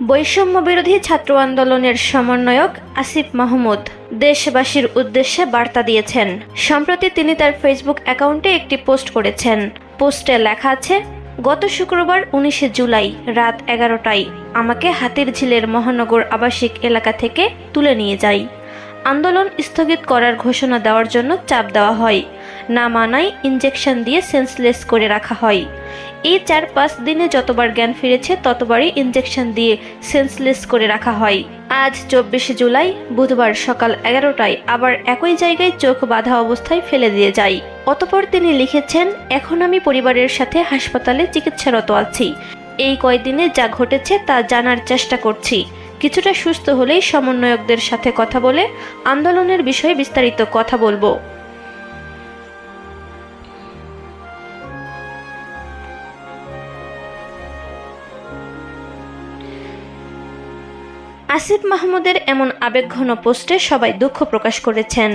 বৈষম্য বিরোধী ছাত্র আন্দোলনের সমন্বয়ক আসিফ মাহমুদ দেশবাসীর উদ্দেশ্যে বার্তা দিয়েছেন। সম্প্রতি তিনি তার ফেসবুক অ্যাকাউন্টে একটি পোস্ট করেছেন। পোস্টে লেখা আছে, গত শুক্রবার উনিশে জুলাই রাত এগারোটায় আমাকে হাতির ঝিলের মহানগর আবাসিক এলাকা থেকে তুলে নিয়ে যায় আন্দোলন স্থগিত করার ঘোষণা দেওয়ার জন্য চাপ দেওয়া হয়। না মানায় ইঞ্জেকশন দিয়ে সেন্সলেস করে রাখা হয়। এই চার পাঁচ দিনে যতবার জ্ঞান ফিরেছে, ততবারই ইঞ্জেকশন দিয়ে সেন্সলেস করে রাখা হয়। আজ চব্বিশে জুলাই, বুধবার সকাল এগারোটায় আবার একই জায়গায় চোখ বাঁধা অবস্থায় ফেলে দিয়ে যায় অতপর তিনি লিখেছেন, এখন আমি পরিবারের সাথে হাসপাতালে চিকিৎসারত আছি। এই কয়দিনে যা ঘটেছে তা জানার চেষ্টা করছি। কিছুটা সুস্থ হলেই সমন্বয়কদের সাথে কথা বলে আন্দোলনের বিষয়ে বিস্তারিত কথা বলব। আসিফ মাহমুদের এমন আবেগঘন পোস্টে সবাই দুঃখ প্রকাশ করেছেন।